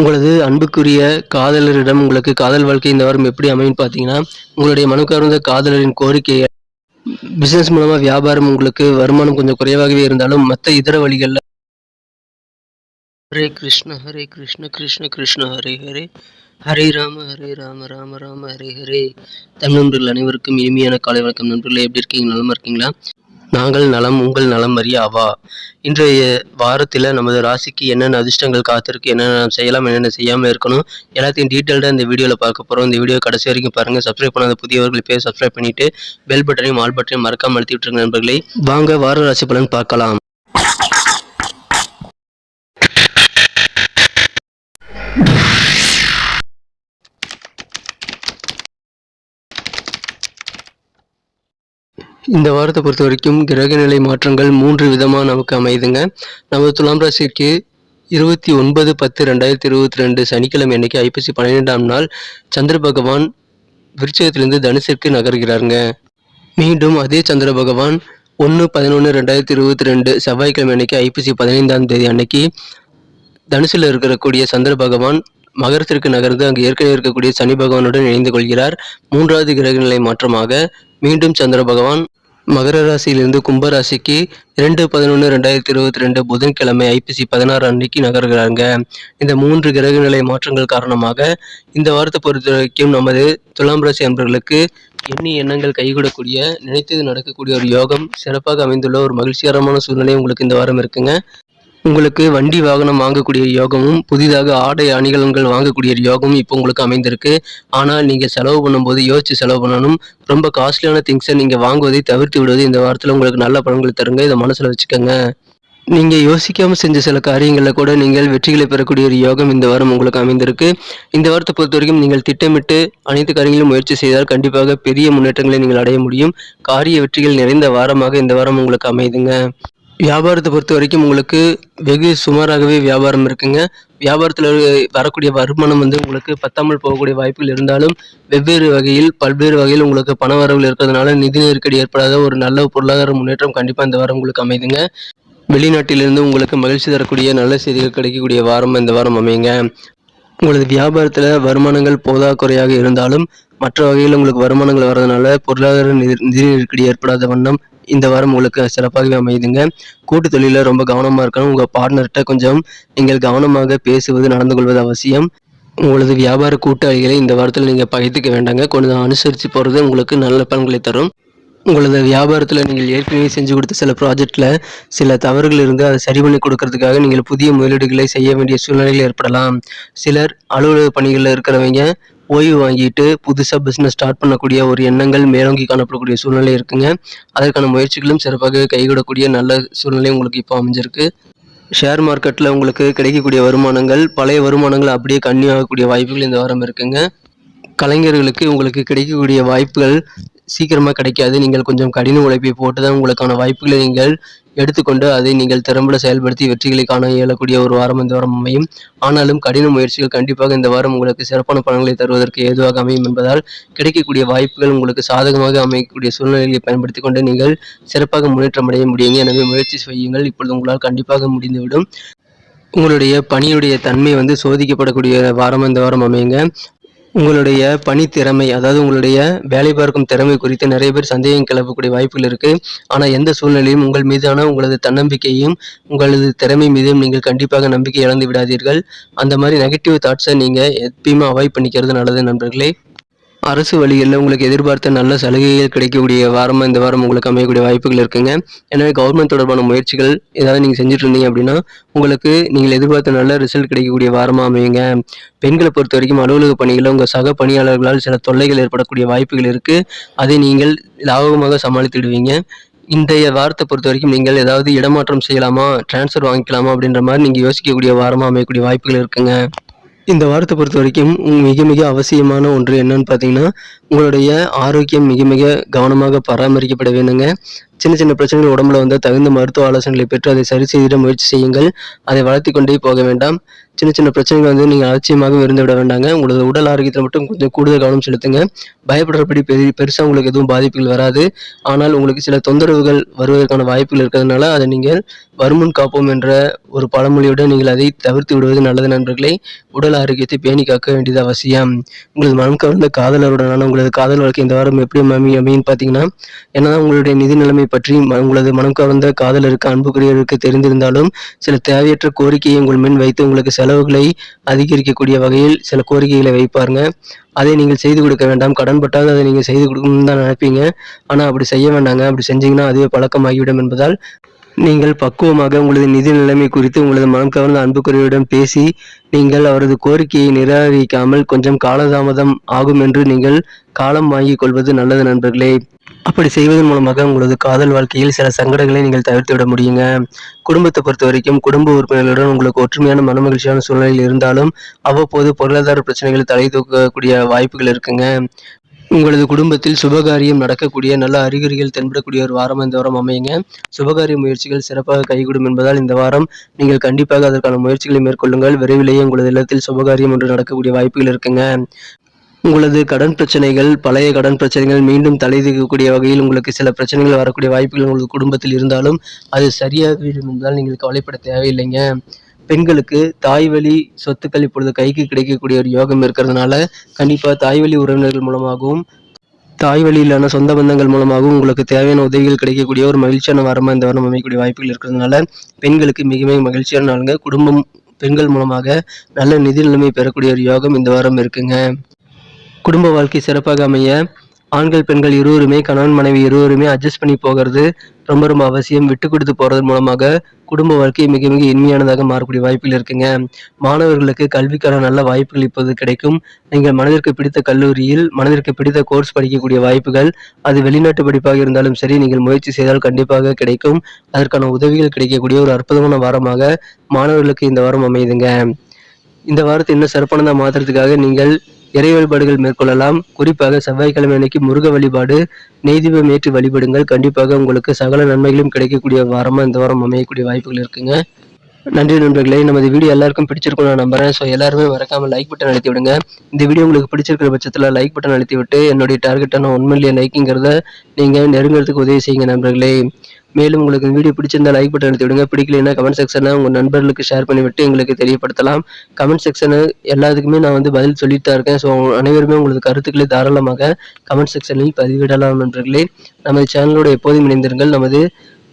உங்களது அன்புக்குரிய காதலரிடம் உங்களுக்கு காதல் வாழ்க்கை இந்த வாரம் எப்படி அமையும் பார்த்தீங்கன்னா உங்களுடைய மனுக்கார்ந்த காதலரின் கோரிக்கையை பிசினஸ் மூலமா வியாபாரம் உங்களுக்கு வருமானம் கொஞ்சம் குறைவாகவே இருந்தாலும் மற்ற இதர வழிகளில் ஹரே கிருஷ்ண ஹரே கிருஷ்ண கிருஷ்ண கிருஷ்ண ஹரே ஹரே. ஹரே ராம ஹரே ராம ராம ராம ஹரே ஹரே. தமிழ் நண்பர்கள் அனைவருக்கும் இனிமையான காலை வணக்கம் நண்பர்களே. எப்படி இருக்கீங்க? நலமா இருக்கீங்களா? நாங்கள் நலம் உங்கள் நலம் அறிய அவா இன்றைய வாரத்தில் நமது ராசிக்கு என்னென்ன அதிர்ஷ்டங்கள் காத்திருக்கு என்னென்ன செய்யலாம் என்னென்ன செய்யாமல் இருக்கணும் எல்லாத்தையும் டீட்டெயில்டாக இந்த வீடியோவில் பார்க்க போகிறோம் இந்த வீடியோ கடைசி வரைக்கும் பாருங்கள் சப்ஸ்கிரைப் பண்ணாத புதியவர்கள் பேர் சப்ஸ்கிரைப் பண்ணிவிட்டு பெல் பட்டனையும் ஆல் பட்டனையும் மறக்காம அழுத்தி விட்டுருங்க நண்பர்களை. வாங்க வார ராசி பலன் பார்க்கலாம். இந்த வாரத்தை பொறுத்த வரைக்கும் கிரகநிலை மாற்றங்கள் மூன்று விதமாக நமக்கு அமையுதுங்க நமது துலாம் ராசிக்கு இருபத்தி ஒன்பது பத்து ரெண்டாயிரத்தி இருபத்தி ரெண்டு சனிக்கிழமை அன்னைக்கு ஐப்பசி பன்னிரெண்டாம் நாள் சந்திர பகவான் விருச்சகத்திலிருந்து தனுசிற்கு நகர்கிறாருங்க. மீண்டும் அதே சந்திர பகவான் ஒன்று பதினொன்று ரெண்டாயிரத்தி இருபத்தி ரெண்டு செவ்வாய்க்கிழமை அன்னைக்கு ஐப்பசி பதினைந்தாம் தேதி அன்னைக்கு தனுசில் இருக்கக்கூடிய சந்திர பகவான் மகரத்திற்கு நகர்ந்து அங்கு ஏற்கனவே இருக்கக்கூடிய சனி பகவானுடன் இணைந்து கொள்கிறார். மூன்றாவது கிரகநிலை மாற்றமாக மீண்டும் சந்திர பகவான் மகர ராசியிலிருந்து கும்பராசிக்கு இரண்டு பதினொன்று ரெண்டாயிரத்தி இருபத்தி ரெண்டு புதன்கிழமை ஐபிசி பதினாறு அன்னைக்கு நகர்கிறாங்க. இந்த மூன்று கிரகநிலை மாற்றங்கள் காரணமாக இந்த வாரத்தை பொறுத்த வரைக்கும் நமது துலாம் ராசி அன்பர்களுக்கு எண்ணி எண்ணங்கள் கைகூடக்கூடிய நினைத்தது நடக்கக்கூடிய ஒரு யோகம் சிறப்பாக அமைந்துள்ள ஒரு மகிழ்ச்சிகரமான சூழ்நிலை உங்களுக்கு இந்த வாரம் இருக்குங்க. உங்களுக்கு வண்டி வாகனம் வாங்கக்கூடிய யோகமும் புதிதாக ஆடை அணிகலன்கள் வாங்கக்கூடிய யோகமும் இப்போ உங்களுக்கு அமைந்திருக்கு. ஆனால் நீங்கள் செலவு பண்ணும்போது யோசித்து செலவு பண்ணணும். ரொம்ப காஸ்ட்லியான திங்ஸை நீங்கள் வாங்குவதை தவிர்த்து விடுவது இந்த வாரத்தில் உங்களுக்கு நல்ல பலன்கள் தருங்க. இதை மனசில் வச்சுக்கோங்க. நீங்கள் யோசிக்காமல் செஞ்ச சில காரியங்களில் கூட நீங்கள் வெற்றிகளை பெறக்கூடிய ஒரு யோகம் இந்த வாரம் உங்களுக்கு அமைந்திருக்கு. இந்த வாரத்தை பொறுத்த வரைக்கும் நீங்கள் திட்டமிட்டு அனைத்து காரியங்களும் முயற்சி செய்தால் கண்டிப்பாக பெரிய முன்னேற்றங்களை நீங்கள் அடைய முடியும். காரிய வெற்றிகள் நிறைந்த வாரமாக இந்த வாரம் உங்களுக்கு அமையுதுங்க வியாபாரத்தை பொறுத்த வரைக்கும் உங்களுக்கு வெகு சுமாராகவே வியாபாரம் இருக்குங்க. வியாபாரத்தில் வரக்கூடிய வருமானம் வந்து உங்களுக்கு பத்தாமல் போகக்கூடிய வாய்ப்புகள் இருந்தாலும் வெவ்வேறு வகையில் பல்வேறு வகையில் உங்களுக்கு பண வரவுகள் இருக்கிறதுனால நிதி நெருக்கடி ஏற்படாத ஒரு நல்ல பொருளாதார முன்னேற்றம் கண்டிப்பாக இந்த வாரம் உங்களுக்கு அமைதுங்க. வெளிநாட்டிலிருந்து உங்களுக்கு மகிழ்ச்சி தரக்கூடிய நல்ல செய்திகள் கிடைக்கக்கூடிய வாரம் இந்த வாரம் அமையுங்க. உங்களது வியாபாரத்தில் வருமானங்கள் போதாக்குறையாக இருந்தாலும் மற்ற வகையில் உங்களுக்கு வருமானங்கள் வர்றதுனால பொருளாதார நிதி நிதி நெருக்கடி ஏற்படாத வண்ணம் இந்த வாரம் உங்களுக்கு சிறப்பாகவே அமையுதுங்க. கூட்டு தொழிலில் ரொம்ப கவனமாக இருக்கணும். உங்கள் பார்ட்னர்கிட்ட கொஞ்சம் நீங்கள் கவனமாக பேசுவது நடந்து கொள்வது அவசியம். உங்களது வியாபார கூட்டாளிகளை இந்த வாரத்தில் நீங்கள் பகைத்துக்க வேண்டாங்க. கொஞ்சம் அனுசரித்து போகிறது உங்களுக்கு நல்ல பலன்களை தரும். உங்களது வியாபாரத்தில் நீங்கள் ஏற்கனவே செஞ்சு கொடுத்த சில ப்ராஜெக்டில் சில தவறுகள் இருந்து அதை சரி பண்ணி கொடுக்கறதுக்காக நீங்கள் புதிய முதலீடுகளை செய்ய வேண்டிய சூழ்நிலைகள் ஏற்படலாம். சிலர் அலுவலக பணிகளில் இருக்கிறவங்க ஓய்வு வாங்கிட்டு புதுசாக பிஸ்னஸ் ஸ்டார்ட் பண்ணக்கூடிய ஒரு எண்ணங்கள் மேலோங்கி காணப்படக்கூடிய சூழ்நிலை இருக்குங்க. அதற்கான முயற்சிகளும் சிறப்பாக கைகூடக்கூடிய நல்ல சூழ்நிலை உங்களுக்கு இப்போ அமைஞ்சிருக்கு. ஷேர் மார்க்கெட்டில் உங்களுக்கு கிடைக்கக்கூடிய வருமானங்கள் பழைய வருமானங்கள் அப்படியே கன்னியாகக்கூடிய வாய்ப்புகள் இந்த வாரம் இருக்குங்க. கலைஞர்களுக்கு உங்களுக்கு கிடைக்கக்கூடிய வாய்ப்புகள் சீக்கிரமாக கிடைக்காது. நீங்கள் கொஞ்சம் கடின உழைப்பை போட்டு தான் உங்களுக்கான வாய்ப்புகளை நீங்கள் எடுத்துக்கொண்டு அதை நீங்கள் திறம்பட செயல்படுத்தி வெற்றிகளை காண இயலக்கூடிய ஒரு வாரம் இந்த வாரம் அமையும். ஆனாலும் கடின முயற்சிகள் கண்டிப்பாக இந்த வாரம் உங்களுக்கு சிறப்பான பலன்களை தருவதற்கு ஏதுவாக அமையும் என்பதால் கிடைக்கக்கூடிய வாய்ப்புகள் உங்களுக்கு சாதகமாக அமையக்கூடிய சூழ்நிலைகளை பயன்படுத்தி கொண்டு நீங்கள் சிறப்பாக முன்னேற்றம் அடைய முடியுங்க. எனவே முயற்சி செய்யுங்கள். இப்பொழுது உங்களால் கண்டிப்பாக முடிந்துவிடும். உங்களுடைய பணியுடைய தன்மை வந்து சோதிக்கப்படக்கூடிய வாரம் இந்த வாரம் அமையுங்க. உங்களுடைய பணி திறமை அதாவது உங்களுடைய வேலை பார்க்கும் திறமை குறித்து நிறைய பேர் சந்தேகம் கிளப்பக்கூடிய வாய்ப்புகள் இருக்குது ஆனால் எந்த சூழ்நிலையும் உங்கள் மீதான உங்களது தன்னம்பிக்கையும் உங்களது திறமை மீதும் நீங்கள் கண்டிப்பாக நம்பிக்கை இழந்து விடாதீர்கள். அந்த மாதிரி நெகட்டிவ் தாட்ஸை நீங்கள் எப்பயுமே அவாய்ட் பண்ணிக்கிறது நல்லது நண்பர்களே. அரசு வழிகளில் உங்களுக்கு எதிர்பார்த்த நல்ல சலுகைகள் கிடைக்கக்கூடிய வாரமாக இந்த வாரம் உங்களுக்கு அமையக்கூடிய வாய்ப்புகள் இருக்குங்க. எனவே கவர்மெண்ட் தொடர்பான முயற்சிகள் ஏதாவது நீங்கள் செஞ்சுட்டு இருந்தீங்க அப்படின்னா உங்களுக்கு நீங்கள் எதிர்பார்த்த நல்ல ரிசல்ட் கிடைக்கக்கூடிய வாரமாக அமையுங்க. பெண்களை பொறுத்த வரைக்கும் அலுவலக பணிகளில் உங்கள் சக பணியாளர்களால் சில தொல்லைகள் ஏற்படக்கூடிய வாய்ப்புகள் இருக்குது அதை நீங்கள் லாபகமாக சமாளித்துடுவீங்க இன்றைய வாரத்தை பொறுத்த வரைக்கும் நீங்கள் ஏதாவது இடமாற்றம் செய்யலாமா ட்ரான்ஸ்ஃபர் வாங்கிக்கலாமா அப்படின்ற மாதிரி நீங்கள் யோசிக்கக்கூடிய வாரமாக அமையக்கூடிய வாய்ப்புகள் இருக்குங்க. இந்த வாரத்தை பொறுத்த வரைக்கும் மிக மிக அவசியமான ஒன்று என்னன்னு பார்த்தீங்கன்னா உங்களுடைய ஆரோக்கியம் மிக மிக கவனமாக பராமரிக்கப்பட வேணுங்க சின்ன சின்ன பிரச்சனைகள் உடம்புல வந்து தகுந்த மருத்துவ ஆலோசனைகளை பெற்று அதை சரி செய்திட முயற்சி செய்யுங்கள். அதை வளர்த்தி கொண்டே போக வேண்டாம். சின்ன சின்ன பிரச்சனைகள் வந்து நீங்கள் அலட்சியமாக இருந்து விட வேண்டாங்க. உங்களது உடல் ஆரோக்கியத்தில் மட்டும் கொஞ்சம் கூடுதல் கவனம் செலுத்துங்க. பயப்படுறபடி பெரிய பெருசாக உங்களுக்கு எதுவும் பாதிப்புகள் வராது. ஆனால் உங்களுக்கு சில தொந்தரவுகள் வருவதற்கான வாய்ப்புகள் இருக்கிறதுனால அதை நீங்கள் வருமுன் காப்போம் என்ற ஒரு பழமொழியுடன் நீங்கள் அதை தவிர்த்து விடுவது நல்லது நண்பர்களை. உடல் ஆரோக்கியத்தை பேணி காக்க வேண்டியது அவசியம். உங்களது மனம் கவர்ந்த காதலருடனான உங்களது காதல் வாழ்க்கை இந்த வாரம் எப்படி அமையும் அப்படின்னு பார்த்தீங்கன்னா என்னதான் உங்களுடைய நிதி நிலைமை பற்றி ம- உங்களது மனம் கவர்ந்த காதலருக்கு அன்புக்குரியவருக்கு தெரிந்திருந்தாலும் சில தேவையற்ற கோரிக்கையை உங்கள் முன் வைத்து உங்களுக்கு செலவுகளை அதிகரிக்கக்கூடிய வகையில் சில கோரிக்கைகளை வைப்பாருங்க. அதை நீங்கள் செய்து கொடுக்க வேண்டாம். கடன் பட்டாவது அதை நீங்கள் செய்து கொடுக்கணும்னு தான் நினைப்பீங்க. ஆனால் அப்படி செய்ய வேண்டாங்க. அப்படி செஞ்சீங்கன்னா அதுவே பழக்கமாகிவிடும் என்பதால் நீங்கள் பக்குவமாக உங்களது நிதி நிலைமை குறித்து உங்களது மனம் கவர்ந்த அன்புக்குரியவரிடம் பேசி நீங்கள் அவரது கோரிக்கையை நிராகரிக்காமல் கொஞ்சம் காலதாமதம் ஆகும் என்று நீங்கள் காலம் வாங்கிக் கொள்வது நல்லது நண்பர்களே. அப்படி செய்வதன் மூலமாக உங்களது காதல் வாழ்க்கையில் சில சங்கடங்களை நீங்கள் தவிர்த்து விட முடியுங்க. குடும்பத்தை பொறுத்த வரைக்கும் குடும்ப உறுப்பினர்களுடன் உங்களுக்கு ஒற்றுமையான மனமகிழ்ச்சியான சூழ்நிலையில் இருந்தாலும் அவ்வப்போது பொருளாதார பிரச்சனைகள் தலை தூக்கக்கூடிய வாய்ப்புகள் இருக்குங்க. உங்களது குடும்பத்தில் சுபகாரியம் நடக்கக்கூடிய நல்ல அறிகுறிகள் தென்படக்கூடிய ஒரு வாரம் இந்த வாரம் அமையுங்க. சுபகாரிய முயற்சிகள் சிறப்பாக கைகூடும் என்பதால் இந்த வாரம் நீங்கள் கண்டிப்பாக அதற்கான முயற்சிகளை மேற்கொள்ளுங்கள். விரைவிலேயே உங்களது இல்லத்தில் சுபகாரியம் ஒன்று நடக்கக்கூடிய வாய்ப்புகள் இருக்குங்க. உங்களது கடன் பிரச்சனைகள் பழைய கடன் பிரச்சனைகள் மீண்டும் தலைதூக்கக்கூடிய வகையில் உங்களுக்கு சில பிரச்சனைகள் வரக்கூடிய வாய்ப்புகள் உங்களது குடும்பத்தில் இருந்தாலும் அது சரியாக இருந்தால் நீங்கள் கவலைப்பட தேவையில்லைங்க. பெண்களுக்கு தாய் வழி சொத்துக்கள் இப்பொழுது கைக்கு கிடைக்கக்கூடிய ஒரு யோகம் இருக்கிறதுனால கண்டிப்பாக தாய் வழி உறவினர்கள் மூலமாகவும் தாய் வழியிலான சொந்த பந்தங்கள் மூலமாகவும் உங்களுக்கு தேவையான உதவிகள் கிடைக்கக்கூடிய ஒரு மகிழ்ச்சியான வாரமாக இந்த வாரம் அமையக்கூடிய வாய்ப்புகள் இருக்கிறதுனால பெண்களுக்கு மிக மிக மகிழ்ச்சியான நாளுங்க. குடும்பம் பெண்கள் மூலமாக நல்ல நிதி நிலைமை பெறக்கூடிய ஒரு யோகம் இந்த வாரம் இருக்குங்க. குடும்ப வாழ்க்கை சிறப்பாக அமைய ஆண்கள் பெண்கள் இருவருமே கணவன் மனைவி இருவருமே அட்ஜஸ்ட் பண்ணி போகிறது ரொம்ப ரொம்ப அவசியம். விட்டு கொடுத்து போகிறது மூலமாக குடும்ப வாழ்க்கை மிக மிக இனிமையானதாக மாறக்கூடிய வாய்ப்புகள் இருக்குங்க. மாணவர்களுக்கு கல்விக்கான நல்ல வாய்ப்புகள் இப்போது கிடைக்கும். நீங்கள் மனதிற்கு பிடித்த கல்லூரியில் மனதிற்கு பிடித்த கோர்ஸ் படிக்கக்கூடிய வாய்ப்புகள் அது வெளிநாட்டு படிப்பாக இருந்தாலும் சரி நீங்கள் முயற்சி செய்தால் கண்டிப்பாக கிடைக்கும். அதற்கான உதவிகள் கிடைக்கக்கூடிய ஒரு அற்புதமான வாரமாக மாணவர்களுக்கு இந்த வாரம் அமையுதுங்க. இந்த வாரத்தை இன்னும் சிறப்பானதாக மாற்றுறதுக்காக நீங்கள் இறை வழிபாடுகள் மேற்கொள்ளலாம். குறிப்பாக செவ்வாய்க்கிழமை அன்னைக்கு முருக வழிபாடு நெய்தீபம் ஏற்றி வழிபடுங்கள். கண்டிப்பாக உங்களுக்கு சகல நன்மைகளும் கிடைக்கக்கூடிய வாரமாக இந்த வாரம் அமையக்கூடிய வாய்ப்புகள் இருக்குங்க. நன்றி நண்பர்களே நமது வீடியோ எல்லாருக்கும் பிடிச்சிருக்கும் நான் நம்புறேன். ஸோ எல்லாருமே மறக்காம லைக் பட்டன் அழுத்தி விடுங்க. இந்த வீடியோ உங்களுக்கு பிடிச்சிருக்கிற பட்சத்தில் லைக் பட்டன் அழுத்தி விட்டு என்னுடைய டார்கெட்டான ஒன் மில்லியன் லைக்குங்கிறத நீங்கள் நெருங்கிறதுக்கு உதவி செய்யுங்க நண்பர்களே. மேலும் உங்களுக்கு இந்த வீடியோ பிடிச்சிருந்தா லைக் பட்டன் அழுத்தி விடுங்க. பிடிக்கலைன்னா கமெண்ட் செக்ஷனை உங்கள் நண்பர்களுக்கு ஷேர் பண்ணிவிட்டு எங்களுக்கு தெரியப்படுத்தலாம் கமெண்ட் செக்ஷனு எல்லாத்துக்குமே நான் வந்து பதில் சொல்லிட்டு தான் இருக்கேன். ஸோ அனைவருமே உங்களது கருத்துக்களை தாராளமாக கமெண்ட் செக்ஷனில் பதிவிடலாம் நண்பர்களே. நமது சேனலோட எப்போதும் இணைந்திருங்கள். நமது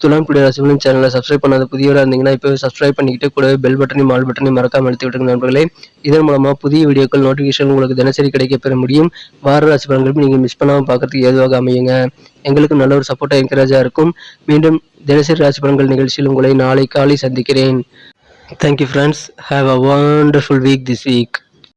துலாம் குடி ரசிகர்களின் சேனலை சப்ஸ்கிரைப் பண்ணாத புதியவராக இருந்தீங்கன்னா இப்போ சப்ஸ்கிரைப் பண்ணிக்கிட்டு கூடவே பெல் பட்டனையும் ஆல் பட்டனையும் மறக்காம எடுத்து விட்டுருங்க நண்பர்களே. இதன் மூலமாக புதிய வீடியோக்கள் நோட்டிஃபிகேஷன் உங்களுக்கு தினசரி கிடைக்க பெற முடியும். வார ராசி பலன்களும் நீங்கள் மிஸ் பண்ணாமல் பார்க்கறதுக்கு ஏதுவாக அமையுங்க. எங்களுக்கு நல்ல ஒரு சப்போர்ட்டாக என்கரேஜாக இருக்கும். மீண்டும் தினசரி ராசி பலன்கள் நிகழ்ச்சியில் உங்களை நாளை காலை சந்திக்கிறேன். Thank you friends have a wonderful week this week